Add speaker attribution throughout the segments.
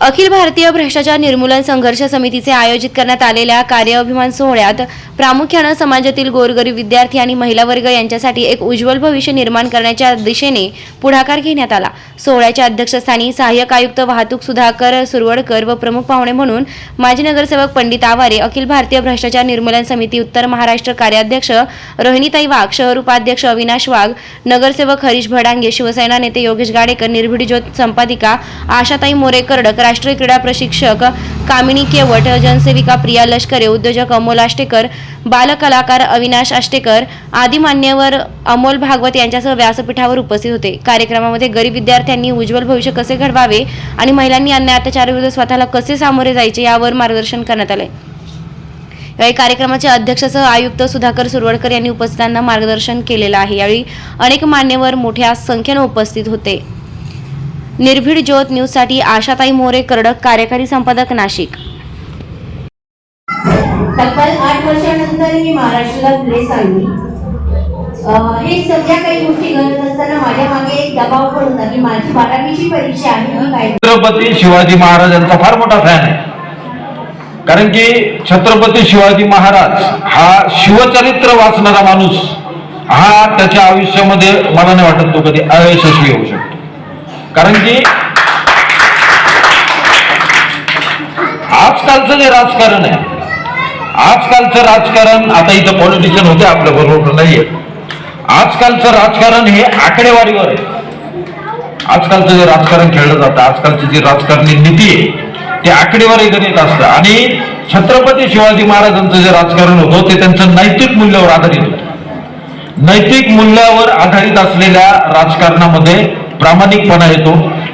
Speaker 1: अखिल भारतीय भ्रष्टाचार निर्मूलन संघर्ष समितीचे आयोजित करण्यात आलेल्या कार्यअभिमान सोहळ्यात प्रामुख्यानं समाजातील गोरगरीब विद्यार्थी आणि महिला वर्ग यांच्यासाठी एक उज्ज्वल भविष्य निर्माण करण्याच्या दिशेने पुढाकार घेण्यात आला. सोहळ्याच्या अध्यक्षस्थानी सहाय्यक आयुक्त वाहतूक सुधाकर सुरवडकर व प्रमुख पाहुणे म्हणून माजी नगरसेवक पंडित आवारे अखिल भारतीय भ्रष्टाचार निर्मूलन समिती उत्तर महाराष्ट्र कार्याध्यक्ष रोहिणीताई वाघ शहर उपाध्यक्ष अविनाश वाघ नगरसेवक हरीश भडांगे शिवसेना नेते योगेश गाडेकर निर्भीड ज्योत संपादिका आशाताई मोरे कर्डक राष्ट्रीय क्रीडा प्रशिक्षक कामिनी केवट जनसेविका प्रिया लष्करे उद्योजक अमोल आष्टेकर बालकलाकार अविनाश आष्टेकर आदी मान्यवर अमोल भागवत यांच्यासह व्यासपीठावर उपस्थित होते. कार्यक्रमामध्ये गरीब विद्यार्थ्यांनी उज्ज्वल भविष्य कसे घडवावे आणि महिलांनी अन्याय अत्याचाराविरुद्ध स्वतःला कसे सामोरे जायचे यावर मार्गदर्शन करण्यात आले. यावेळी कार्यक्रमाचे अध्यक्षसह आयुक्त सुधाकर सुरवडकर यांनी उपस्थितांना मार्गदर्शन केलेलं आहे. यावेळी अनेक मान्यवर मोठ्या संख्येनं उपस्थित होते. निर्भीड ज्योत न्यूजसाठी आशाताई मोरे कर्डक कार्यकारी संपादक नाशिक.
Speaker 2: तब्बल आठ वर्षानंतर मी महाराष्ट्राला प्लेस आणली अं, हे सगळ्या काही गोष्टी करत असताना माझ्या मागे एक दबाव पण होता की माझी बारावीची परीक्षा आहे मी काय
Speaker 3: छत्रपती शिवाजी महाराजांचा फार मोठा फॅन आहे. कारण की छत्रपती शिवाजी महाराज हा शिवचरित्र वाचणारा माणूस हा त्याच्या आयुष्यामध्ये मला नाही वाटत तो कधी अयशस्वी होऊ शकतो. कारण की आजकालचं जे राजकारण आहे आजकालचं राजकारण आता इथं पॉलिटिशियन होते आपल्या बरोबर नाहीये. आजकालचं राजकारण हे आकडेवारीवर आहे. आजकालचं जे राजकारण खेळलं जातं आजकालची जी राजकारणी नीती आहे ते आकडेवारी गणित असतं. आणि छत्रपती शिवाजी महाराजांचं जे राजकारण होतं ते त्यांचं नैतिक मूल्यावर आधारित होतं. नैतिक मूल्यावर आधारित असलेल्या राजकारणामध्ये प्रामाणिकपणा येतो.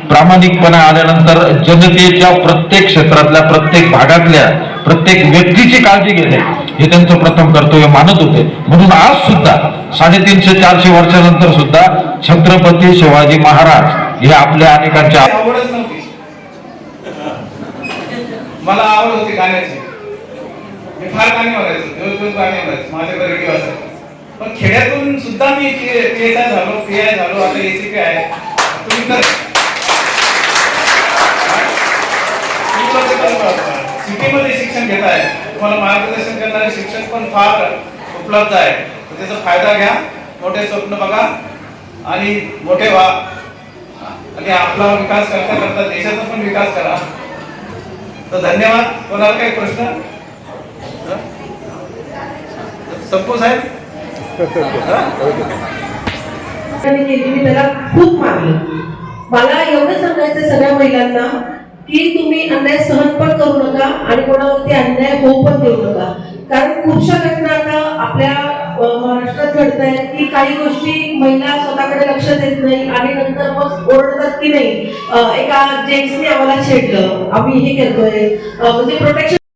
Speaker 3: प्रामाणिकपणा आल्यानंतर जनतेच्या प्रत्येक क्षेत्रातल्या प्रत्येक भागातल्या प्रत्येक व्यक्तीची काळजी घेणे हे त्यांचं प्रथम कर्तव्य मानत होते. म्हणून आज सुद्धा साडेतीनशे चारशे वर्षानंतर सुद्धा छत्रपती शिवाजी महाराज हे आपल्या अनेकांच्या
Speaker 4: मला आवड होती गाण्याची. मी फार गाणी म्हणायचो. गाणी म्हणायचो. पण खेड्यातून सुद्धा मी पी झालो पी आय झालो आता एसीपी आहे. तुम्ही तर सिटीमध्ये शिक्षण घेत आहे. तुम्हाला मार्गदर्शन करणारे शिक्षक पण फार उपलब्ध आहे. त्याचा फायदा घ्या. मोठे स्वप्न बघा. आणि मोठे व्हा. आणि आपला विकास करता करता देशाचा पण विकास करा. तर धन्यवाद. कोणाला काही प्रश्न? संपू साहेब?
Speaker 5: केली मी त्याला खूप मारलं मला एवढं सांगायचं सगळ्या महिलांना की तुम्ही अन्याय सहन पण करू नका आणि कोणावरती अन्याय होऊ पण देऊ नका. कारण पुरुषा घटना आता आपल्या महाराष्ट्रात घडत आहेत की काही गोष्टी महिला स्वतःकडे लक्ष देत नाही आणि नंतर मग ओरडतात की नाही. एका जेंट्सने आम्हाला छेडलं. आम्ही हे करतोय म्हणजे प्रोटेक्शन